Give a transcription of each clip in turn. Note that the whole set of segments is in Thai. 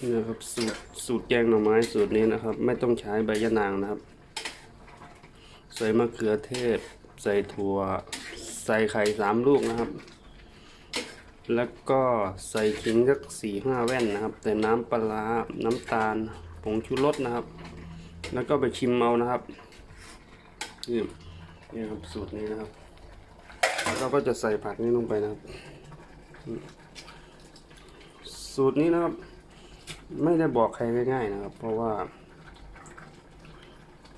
นี่นะครับสูตรสูตรแกงหน่อไม้สูตรนี้นะครับ ไม่ต้องใช้ใบยะนางนะครับ ใส่มะเขือเทศ ใส่ถั่ว ใส่ไข่สามลูกนะครับ แล้วก็ใส่ขิงสักสี่ห้าแว่นนะครับ ใส่น้ำปลาน้ำตาลผงชูรสนะครับ แล้วก็ไปชิมเอานะครับนี่นี่ครับสูตรนี้นะครับแล้วเราก็จะใส่ผักนี้ลงไปนะครับ สูตรนี้นะครับ ไม่ได้บอกใครง่ายๆนะครับ เพราะว่า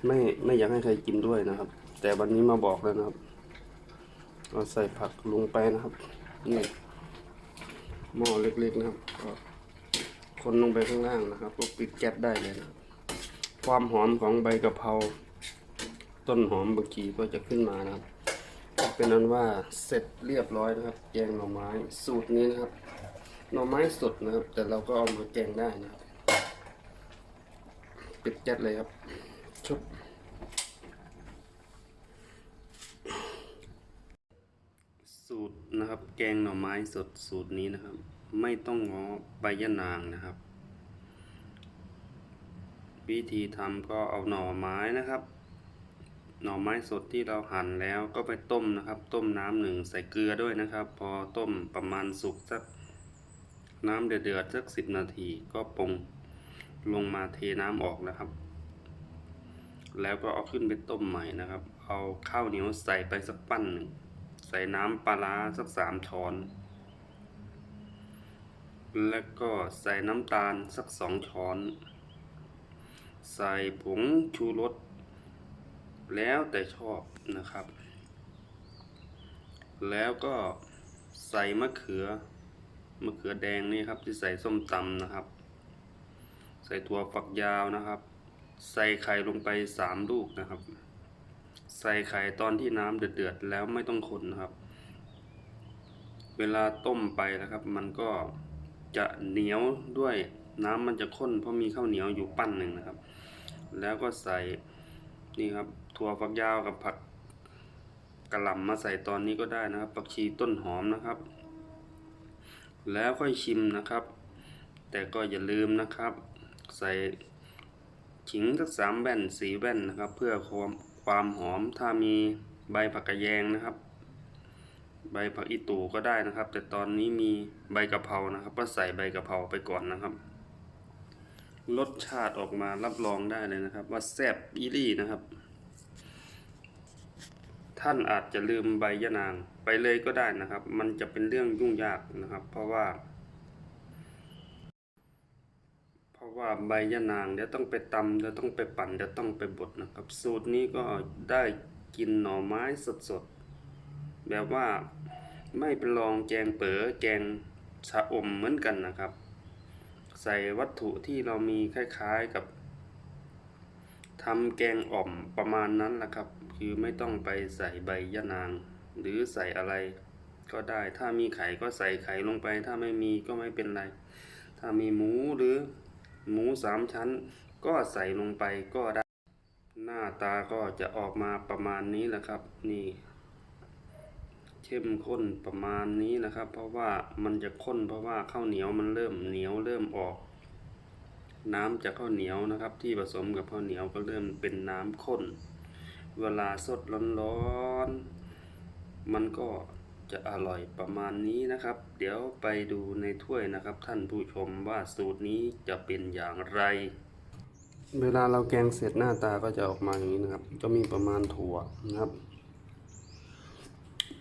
ไม่ไม่อยากให้ใครกินด้วยนะครับ แต่วันนี้มาบอกแล้วนะครับเราใส่ผักลงไปนะครับนี่หม้อเล็กๆนะครับก็คนลงไปข้างล่างนะครับก็ปิดแก๊สได้เลยนะคความหอมของใบกะเพราต้นหอมบางทีก็จะขึ้นมานะครับเป็นนั้นว่าเสร็จเรียบร้อยนะครับ แกงหน่อไม้สูตรนี้นะครับ หน่อไม้สดนะครับ แต่เราก็เอามาแกงได้นะครับปิดแก๊สเลยครับ ชุบ สูตรนะครับ แกงหน่อไม้สดสูตรนี้นะครับ ไม่ต้องง้อใบยะนางนะครับ วิธีทำก็เอาหน่อไม้นะครับหน่อไม้สดที่เราหั่นแล้วก็ไปต้มนะครับ ต้มน้ำหนึ่งใส่เกลือด้วยนะครับ พอต้มประมาณสุกสัก น้ำเดือดๆสักสิบนาทีก็ปรุงลงมาเทน้ำออกนะครับ แล้วก็เอาขึ้นไปต้มใหม่นะครับ เอาข้าวเหนียวใส่ไปสักปั้นหนึ่งใส่น้ำปลาร้าสักสามช้อน แล้วก็ใส่น้ำตาลสักสองช้อน ใส่ผงชูรสแล้วแต่ชอบนะครับ แล้วก็ใส่มะเขือ มะเขือแดงนี่ครับที่ใส่ส้มตำนะครับ ใส่ถั่วฝักยาวนะครับ ใส่ไข่ลงไปสามลูกนะครับ ใส่ไข่ตอนที่น้ำเดือดๆแล้วไม่ต้องคนนะครับ เวลาต้มไปนะครับ มันก็จะเหนียวด้วยน้ำมันจะข้นเพราะมีข้าวเหนียวอยู่ปั้นหนึ่งนะครับ แล้วก็ใส่นี่ครับถั่วฝักยาวกับผักกระหล่ำมาใส่ตอนนี้ก็ได้นะครับผักชีต้นหอมนะครับ แล้วค่อยชิมนะครับ แต่ก็อย่าลืมนะครับ ใส่ขิงสักสามแว่นสีแว่นนะครับ เพื่อความความหอมถ้ามีใบผักกระแยงนะครับ ใบผักอีตูก็ได้นะครับ แต่ตอนนี้มีใบกะเพรานะครับ ก็ใส่ใบกะเพราไปก่อนนะครับรสชาติออกมารับรองได้เลยนะครับ ว่าแซ่บอีรี่นะครับ ท่านอาจจะลืมใบยะนางไปเลยก็ได้นะครับ มันจะเป็นเรื่องยุ่งยากนะครับ เพราะว่า เพราะว่าใบยะนางเดี๋ยวต้องไปตำเดี๋ยวต้องไปปั่นเดี๋ยวต้องไปบดนะครับ สูตรนี้ก็ได้กินหน่อไม้สดๆแบบว่าไม่เป็นรองแกงเป๋อแกงชะอมเหมือนกันนะครับ ใส่วัตถุที่เรามีคล้ายๆกับ ทำแกงอ่อมประมาณนั้นแหละครับ คือไม่ต้องไปใส่ใบยะนาง หรือใส่อะไรก็ได้ ถ้ามีไข่ก็ใส่ไข่ลงไป ถ้าไม่มีก็ไม่เป็นไร ถ้ามีหมูหรือหมูสามชั้น ก็ใส่ลงไปก็ได้ หน้าตาก็จะออกมาประมาณนี้แหละครับ นี่ เข้มข้นประมาณนี้นะครับ เพราะว่ามันจะข้นเพราะว่าข้าวเหนียวมันเริ่มเหนียวเริ่มออก น้ำจากข้าวเหนียวนะครับ ที่ผสมกับข้าวเหนียวก็เริ่มเป็นน้ำข้น เวลาสดร้อนๆมันก็จะอร่อยประมาณนี้นะครับ เดี๋ยวไปดูในถ้วยนะครับ ท่านผู้ชมว่าสูตรนี้จะเป็นอย่างไร เวลาเราแกงเสร็จหน้าตาก็จะออกมาอย่างนี้นะครับก็มีประมาณถั่วนะครับ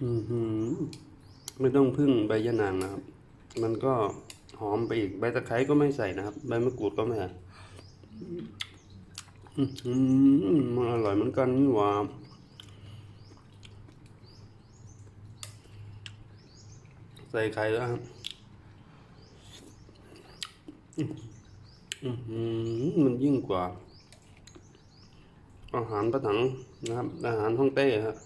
อือหือไม่ต้องพึ่งใบยะนางนะครับ มันก็ หอมไปอีกใบตะไคร้ก็ไม่ใส่นะครับ ใบมะกรูดก็ไม่ใส่อื้อหือมันอร่อยเหมือนกันนี่หว่าใส่ไข่แล้วครับมันยิ่งกว่า อาหารประถังนะครับ อาหารฮ่องเต้ครับ